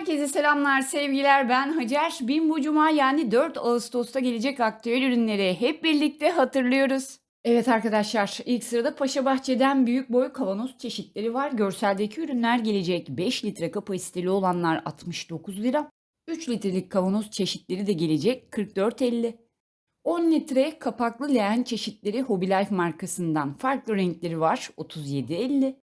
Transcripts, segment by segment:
Herkese selamlar, sevgiler. Ben Hacer. Bin bu cuma yani 4 Ağustos'ta gelecek aktüel ürünleri hep birlikte hatırlıyoruz. Evet arkadaşlar, ilk sırada Paşa Bahçe'den büyük boy kavanoz çeşitleri var. Görseldeki ürünler gelecek. 5 litre kapasiteli olanlar 69 lira. 3 litrelik kavanoz çeşitleri de gelecek 44.50. 10 litre kapaklı leğen çeşitleri Hobbylife markasından. Farklı renkleri var 37.50.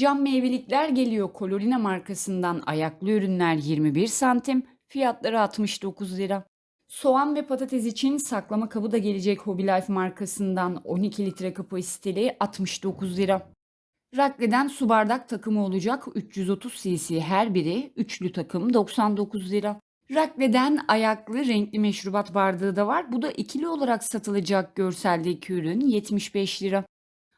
Cam meyvelikler geliyor Colorina markasından ayaklı ürünler 21 santim, fiyatları 69 lira. Soğan ve patates için saklama kabı da gelecek Hobbylife markasından 12 litre kapasiteli 69 lira. Rakle'den su bardak takımı olacak 330 cc her biri, üçlü takım 99 lira. Rakle'den ayaklı renkli meşrubat bardağı da var. Bu da ikili olarak satılacak görseldeki ürün 75 lira.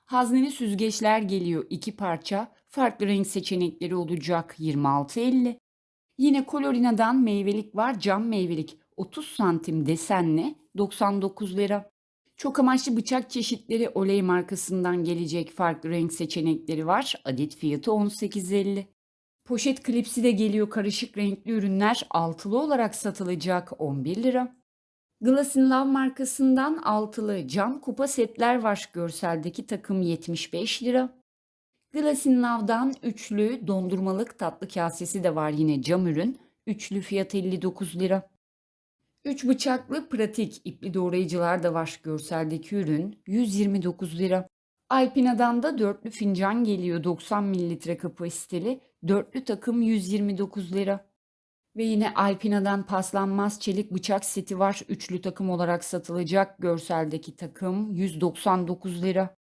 Hazneli süzgeçler geliyor iki parça. Farklı renk seçenekleri olacak 26.50. Yine Colorina'dan meyvelik var cam meyvelik 30 santim desenli 99 lira. Çok amaçlı bıçak çeşitleri Olay markasından gelecek farklı renk seçenekleri var. Adet fiyatı 18.50. Poşet klipsi de geliyor karışık renkli ürünler altılı olarak satılacak 11 lira. Glass Love markasından altılı cam kupa setler var. Görseldeki takım 75 lira. Glass Love'dan üçlü dondurmalık tatlı kasesi de var yine cam ürün. Üçlü fiyat 59 lira. Üç bıçaklı pratik ipli doğrayıcılar da var. Görseldeki ürün 129 lira. Alpina'dan da dörtlü fincan geliyor 90 mililitre kapasiteli. Dörtlü takım 129 lira. Ve yine Alpina'dan paslanmaz çelik bıçak seti var. Üçlü takım olarak satılacak. Görseldeki takım 199 lira.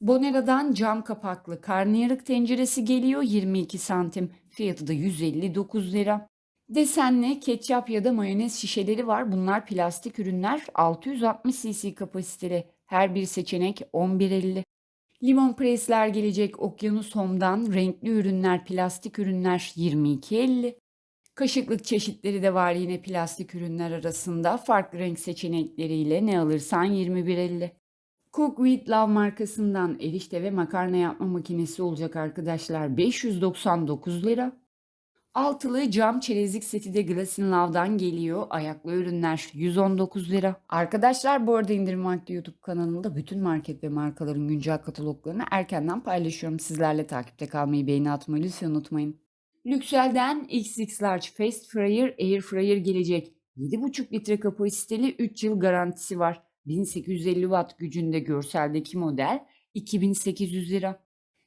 Bonera'dan cam kapaklı karnıyarık tenceresi geliyor 22 santim. Fiyatı da 159 lira. Desenli ketçap ya da mayonez şişeleri var. Bunlar plastik ürünler. 660 cc kapasiteli. Her bir seçenek 11.50. Limon presler gelecek Okyanus Home'dan. Renkli ürünler, plastik ürünler 22.50. Kaşıklık çeşitleri de var yine plastik ürünler arasında. Farklı renk seçenekleriyle ne alırsan 21.50. Cook with Love markasından erişte ve makarna yapma makinesi olacak arkadaşlar. 599 lira. Altılı cam çerezlik seti de Glass in Love'dan geliyor. Ayaklı ürünler 119 lira. Arkadaşlar bu arada indirim vakti YouTube kanalında bütün market ve markaların güncel kataloglarını erkenden paylaşıyorum. Sizlerle takipte kalmayı, beğeni atmayı lütfen unutmayın. Lüxel'den XX Large Fast Fryer Air Fryer gelecek. 7,5 litre kapasiteli 3 yıl garantisi var. 1850 watt gücünde görseldeki model 2800 lira.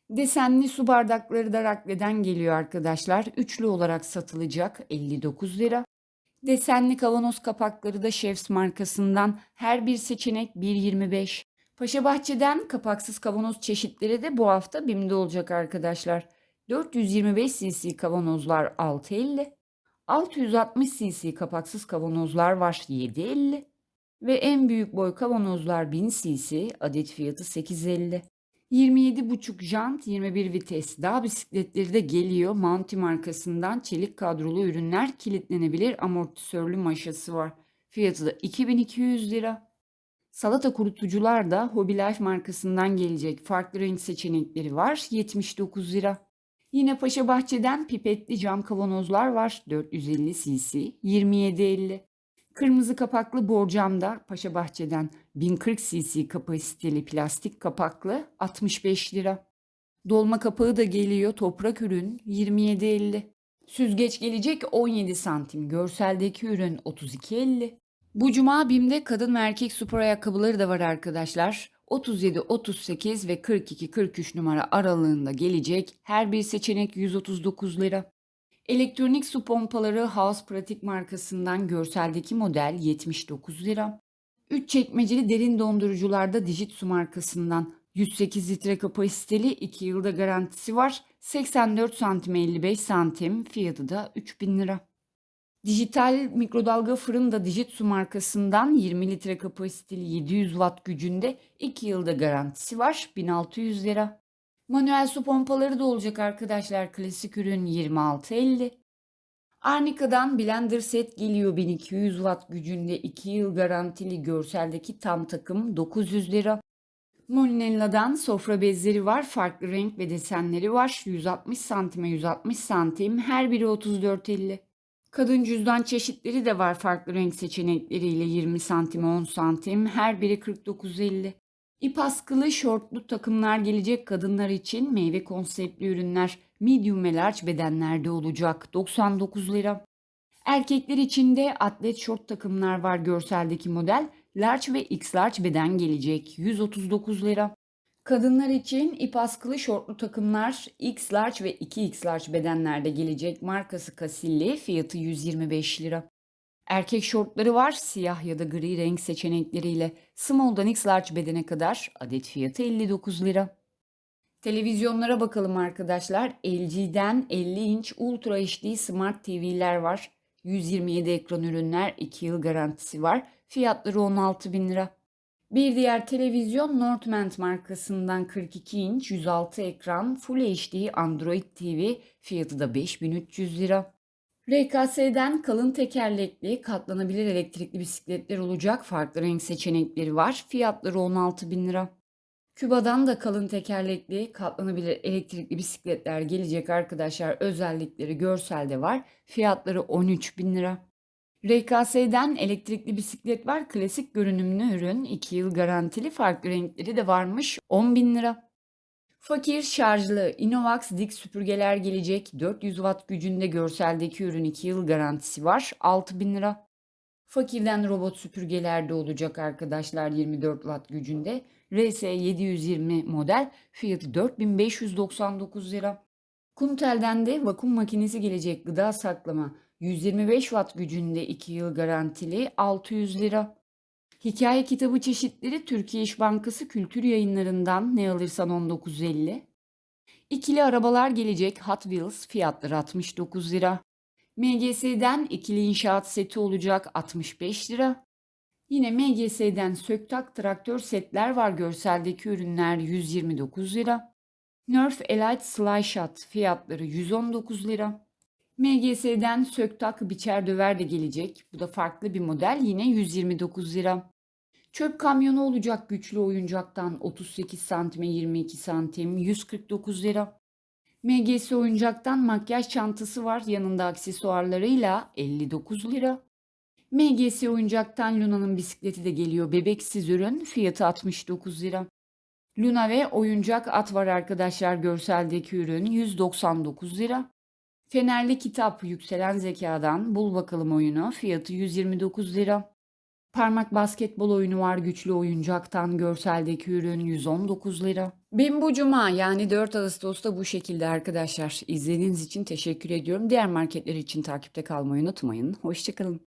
Desenli su bardakları da Rakle'den geliyor arkadaşlar. Üçlü olarak satılacak 59 lira. Desenli kavanoz kapakları da Chefs markasından her bir seçenek 1.25. Paşa Bahçe'den kapaksız kavanoz çeşitleri de bu hafta BİM'de olacak arkadaşlar. 425 cc kavanozlar 6.50. 660 cc kapaksız kavanozlar var 7.50. Ve en büyük boy kavanozlar 1000 cc adet fiyatı 8.50. 27,5 jant 21 vites dağ bisikletleri de geliyor. Mounty markasından çelik kadrolu ürünler kilitlenebilir amortisörlü maşası var. Fiyatı da 2200 lira. Salata kurutucular da Hobby Life markasından gelecek farklı renk seçenekleri var. 79 lira. Yine Paşa Bahçe'den pipetli cam kavanozlar var. 450 cc 27.50. Kırmızı kapaklı borcamda Paşa Bahçe'den 1040 cc kapasiteli plastik kapaklı 65 lira. Dolma kapağı da geliyor toprak ürün 27.50. Süzgeç gelecek 17 santim. Görseldeki ürün 32.50. Bu cuma BİM'de kadın ve erkek spor ayakkabıları da var arkadaşlar. 37, 38 ve 42, 43 numara aralığında gelecek. Her bir seçenek 139 lira. Elektronik su pompaları House Pratik markasından görseldeki model 79 lira. 3 çekmeceli derin dondurucularda Dijitsu markasından 108 litre kapasiteli 2 yılda garantisi var. 84 santim 55 santim fiyatı da 3000 lira. Dijital mikrodalga fırın da Dijitsu markasından 20 litre kapasiteli 700 watt gücünde 2 yılda garantisi var 1600 lira. Manuel su pompaları da olacak arkadaşlar. Klasik ürün 26.50. Arnica'dan blender set geliyor 1200 watt gücünde 2 yıl garantili görseldeki tam takım 900 lira. Molinella'dan sofra bezleri var. Farklı renk ve desenleri var. 160 santime 160 santim. Her biri 34.50. Kadın cüzdan çeşitleri de var farklı renk seçenekleriyle 20 santim 10 santim her biri 49.50. İp askılı şortlu takımlar gelecek kadınlar için meyve konseptli ürünler medium ve large bedenlerde olacak 99 lira. Erkekler için de atlet şort takımlar var görseldeki model large ve x large beden gelecek 139 lira. Kadınlar için ip askılı şortlu takımlar X large ve 2X large bedenlerde gelecek. Markası Casilli, fiyatı 125 lira. Erkek şortları var siyah ya da gri renk seçenekleriyle. Small'dan X large bedene kadar adet fiyatı 59 lira. Televizyonlara bakalım arkadaşlar. LG'den 50 inç Ultra HD Smart TV'ler var. 127 ekran ürünler, 2 yıl garantisi var. Fiyatları 16 bin lira. Bir diğer televizyon Northman markasından 42 inç 106 ekran Full HD Android TV fiyatı da 5300 lira. RKS'den kalın tekerlekli katlanabilir elektrikli bisikletler olacak farklı renk seçenekleri var. Fiyatları 16 bin lira. Küba'dan da kalın tekerlekli katlanabilir elektrikli bisikletler gelecek arkadaşlar. Özellikleri görselde var. Fiyatları 13 bin lira. RKS'den elektrikli bisiklet var. Klasik görünümlü ürün. 2 yıl garantili farklı renkleri de varmış. 10 bin lira. Fakir şarjlı Innovax dik süpürgeler gelecek. 400 watt gücünde görseldeki ürün 2 yıl garantisi var. 6 bin lira. Fakirden robot süpürgeler de olacak arkadaşlar 24 watt gücünde. RS 720 model fiyatı 4599 lira. Kumtel'den de vakum makinesi gelecek gıda saklama 125 watt gücünde 2 yıl garantili 600 lira. Hikaye kitabı çeşitleri Türkiye İş Bankası Kültür Yayınlarından ne alırsan 19.50. İkili arabalar gelecek Hot Wheels fiyatları 69 lira. MGS'den ikili inşaat seti olacak 65 lira. Yine MGS'den söktak traktör setler var görseldeki ürünler 129 lira. Nerf Elite Sly fiyatları 119 lira. MGS'den söktak biçer döver de gelecek. Bu da farklı bir model yine 129 lira. Çöp kamyonu olacak güçlü oyuncaktan 38 santime 22 santim 149 lira. MGS oyuncaktan makyaj çantası var yanında aksesuarlarıyla 59 lira. MGS oyuncaktan Luna'nın bisikleti de geliyor bebeksiz ürün fiyatı 69 lira. Luna ve oyuncak at var arkadaşlar görseldeki ürün 199 lira. Fenerli kitap yükselen zekadan bul bakalım oyunu fiyatı 129 lira. Parmak basketbol oyunu var güçlü oyuncaktan görseldeki ürün 119 lira. Bin bu cuma yani 4 Ağustos'ta bu şekilde arkadaşlar. İzlediğiniz için teşekkür ediyorum. Diğer marketler için takipte kalmayı unutmayın. Hoşçakalın.